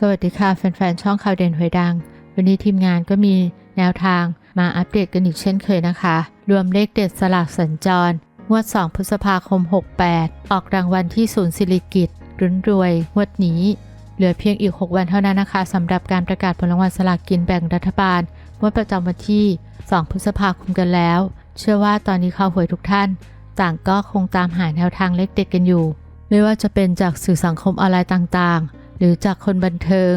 สวัสดีค่ะแฟนๆ ช่องข่าวเด่นหวยดัง วันนี้ทีมงานก็มีแนวทางมาอัปเดตกันอีกเช่นเคยนะคะ รวมเลขเด็ดสลากสัญจรงวด 2 พฤษภาคม 68 ออกรางวัลที่ศูนย์สิริกิตรุนรวย งวดนี้ เหลือเพียงอีก 6 วันเท่านั้นนะคะสำหรับการประกาศผลรางวัลสลากกินแบ่งรัฐบาลงวดประจำวันที่ 2 พฤษภาคมกันแล้ว เชื่อว่าตอนนี้ข่าวหวยทุกท่าน ต่างก็คงตามหาแนวทางเลขเด็ดกันอยู่ ไม่ว่าจะเป็นจากสื่อสังคมออนไลน์ต่างๆ หรือจากคนบันเทิง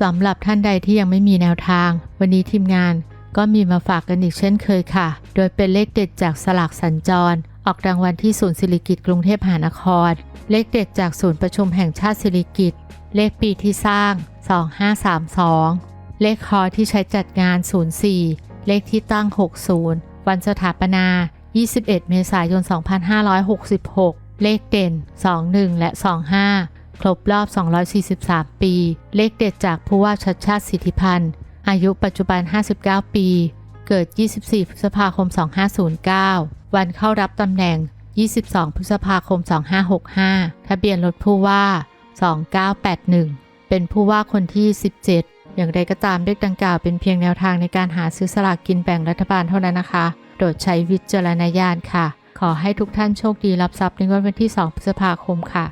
สำหรับท่านใดที่ยังไม่มีแนวทาง วันนี้ทีมงานก็มีมาฝากกันอีกเช่นเคยค่ะ โดยเป็นเลขเด็ดจากสลากสัญจร ออกรางวัลที่ศูนย์สิริกิตกรุงเทพมหานคร เลขเด็ดจากศูนย์ประชุมแห่งชาติสิริกิตเลขปีที่สร้าง 2532 เลขคอที่ใช้จัดงาน 04 เลขที่ตั้ง 60 วันสถาปนา 21 เมษายน 2566 เลขเด่น 21 และ 25 ครบรอบ 243 ปี เลขเด็ดจากผู้ว่าชัดชาติสิทธิพันธ์ อายุปัจจุบัน 59 ปี เกิด 24 พฤษภาคม 2509 วันเข้ารับตำแหน่ง 22 พฤษภาคม 2565 ทะเบียนรถผู้ว่า 2981 เป็นผู้ว่าคนที่ 17 อย่างไรก็ตามเลขดังกล่าวเป็นเพียงแนวทางในการหาซื้อสลากกินแบ่งรัฐบาลเท่านั้นนะคะโปรดใช้วิจารณญาณค่ะ ขอให้ทุกท่านโชคดีรับทรัพย์ในวันที่ 2 พฤษภาคมค่ะ